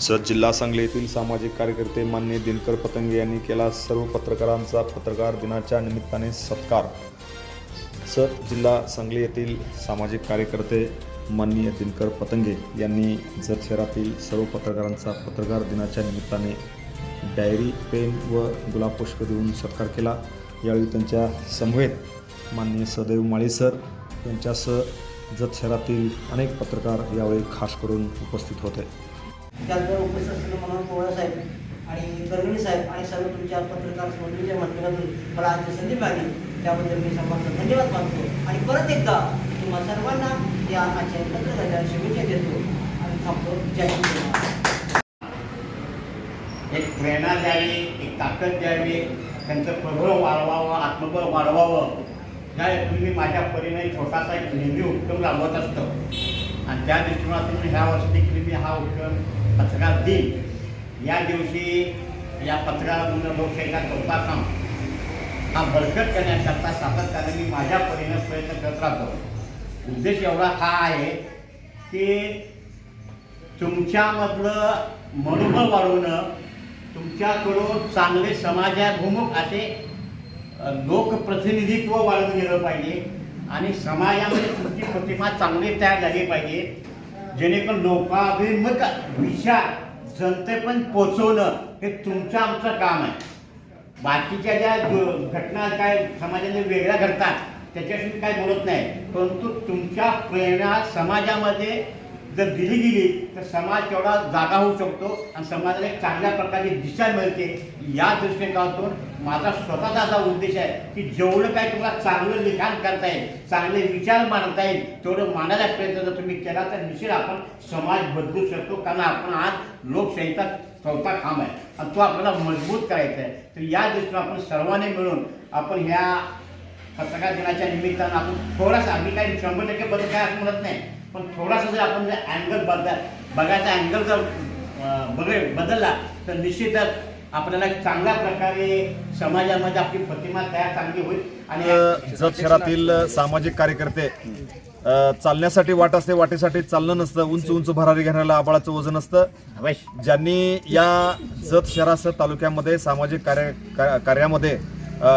जत जिल्हा सांगली येथील सामाजिक कार्यकर्ते मान्य दिनकर पतंगे यांनी केला सर्व पत्रकारांचा पत्रकार दिनाच्या निमित्ताने सत्कार. जत जिल्हा सांगली येथील सामाजिक कार्यकर्ते माननीय दिनकर पतंगे यांनी जत शहरातील सर्व पत्रकारांचा पत्रकार दिनाच्या निमित्ताने डायरी पेन व गुलाबपुष्प देऊन सत्कार केला. यावेळी त्यांच्या समवेत माननीय सदैव माळी सर यांच्यासह जत शहरातील अनेक पत्रकार यावेळी खास करून उपस्थित होते. त्याचबरोबर उपस्थित असलेले मनोहर पोवळा साहेब आणि गरगणी साहेब आणि सर्व तुमच्या पत्रकार मंडळीच्या माध्यमातून मला आजची संधी मिळाली. त्याबद्दल मी सर्वांचा धन्यवाद मानतो. आणि परत एकदा तुम्हा सर्वांना या आजच्या पत्रकाराच्या शुभेच्छा देतो. आणि थांबतो. जय हिंद. एक प्रेरणा द्यावी एक ताकद द्यावी त्यांचं प्रबळ वाढवावं आत्मबळ वाढवावं. या हेतून मी माझ्या परीने छोटासा एक नेहमी उपक्रम राबवत असतो. आणि त्या दृष्टिकोनातून ह्या वर्षी देखील मी हा उपक्रम पत्रकार दिन. या दिवशी या पत्रकारातून लोकशाहीला चौथा काम हा बळकट करण्याकरता सातत्याने मी माझ्या परीने प्रयत्न करत राहतो. उद्देश एवढा हा आहे की तुमच्यामधलं मनोबल वाढवणं तुमच्याकडून चांगले समाजाभिमुख असे लोकप्रतिनिधित्व वाढवून गेलं पाहिजे आणि समाजामध्ये तुमची प्रतिमा चांगली तयार झाली पाहिजे. जेणेकरून लोकाभिमुख विचार जनतेपर्यंत पोचवणं हे तुमचं आमचं काम आहे. बाकीच्या ज्या घटना काय समाजाने वेगळ्या घडतात त्याच्याशी काय बोलत नाही. परंतु तुमच्या प्रेरणा समाजामध्ये जर दिली गेली तर समाज तेवढा जागा होऊ शकतो आणि समाजाला एक चांगल्या प्रकारची दिशा मिळते. या दृष्टिकोनातून माझा स्वतःचा असा उद्देश आहे की जेवढं काय तुम्हाला चांगलं लिखाण करता येईल चांगले विचार मांडता येईल तेवढं मांडायला प्रयत्न जर तुम्ही केला तर निश्चित आपण समाज बदलू शकतो. कारण आपण आज लोकशाहीचा चौथा खांब आहे. आणि तो आपल्याला मजबूत करायचा आहे. तर या दृष्टीने आपण सर्वांनी मिळून आपण ह्या पत्रकार दिनाच्या निमित्तानं आपण थोडासा आम्ही काही शंभर टक्के बदल काय असं म्हणत नाही पण थोडासा जर आपण जर अँगल बदल बघायचा अँगल जर बघे बदलला तर निश्चितच आपल्याला चांगल्या प्रकारे समाजामध्ये आपली प्रतिमा तयार चांगली होईल आणि जत शहरातील सामाजिक कार्यकर्ते चालण्यासाठी वाट असते वाटेसाठी चालणं नसतं उंच उंच भरारी घेण्याला आबाळाचं वजन असतं ज्यांनी या जत शहरासह तालुक्यामध्ये सामाजिक कार्य कार्यामध्ये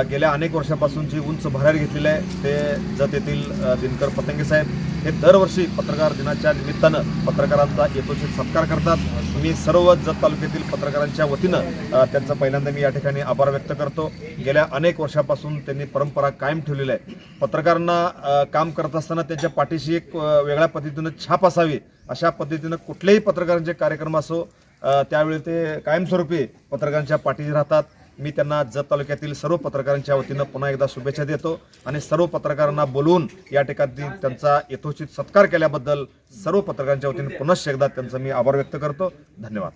गेल्या अनेक वर्षापासून जी उंच भरारी घेतलेली आहे ते जत येथील दिनकर पतंगे साहेब हे दरवर्षी पत्रकार दिनाच्या निमित्तानं पत्रकारांचा यथोचित सत्कार करतात. मी सर्व जत तालुक्यातील पत्रकारांच्या वतीनं त्यांचा त्यांचं पहिल्यांदा मी या ठिकाणी आभार व्यक्त करतो. गेल्या अनेक वर्षापासून त्यांनी परंपरा कायम ठेवलेली आहे. पत्रकारांना काम करत असताना त्यांच्या पाठीशी एक वेगळ्या पद्धतीनं छाप असावी अशा पद्धतीनं कुठलेही पत्रकारांचे कार्यक्रम असो त्यावेळी ते कायमस्वरूपी पत्रकारांच्या पाठीशी राहतात. मी त्यांना जत तालुक्यातील सर्व पत्रकारांच्या वतीनं पुन्हा एकदा शुभेच्छा देतो आणि सर्व पत्रकारांना बोलवून या ठिकाणी त्यांचा यथोचित सत्कार केल्याबद्दल सर्व पत्रकारांच्या वतीने पुनश्च एकदा त्यांचा मी आभार व्यक्त करतो. धन्यवाद.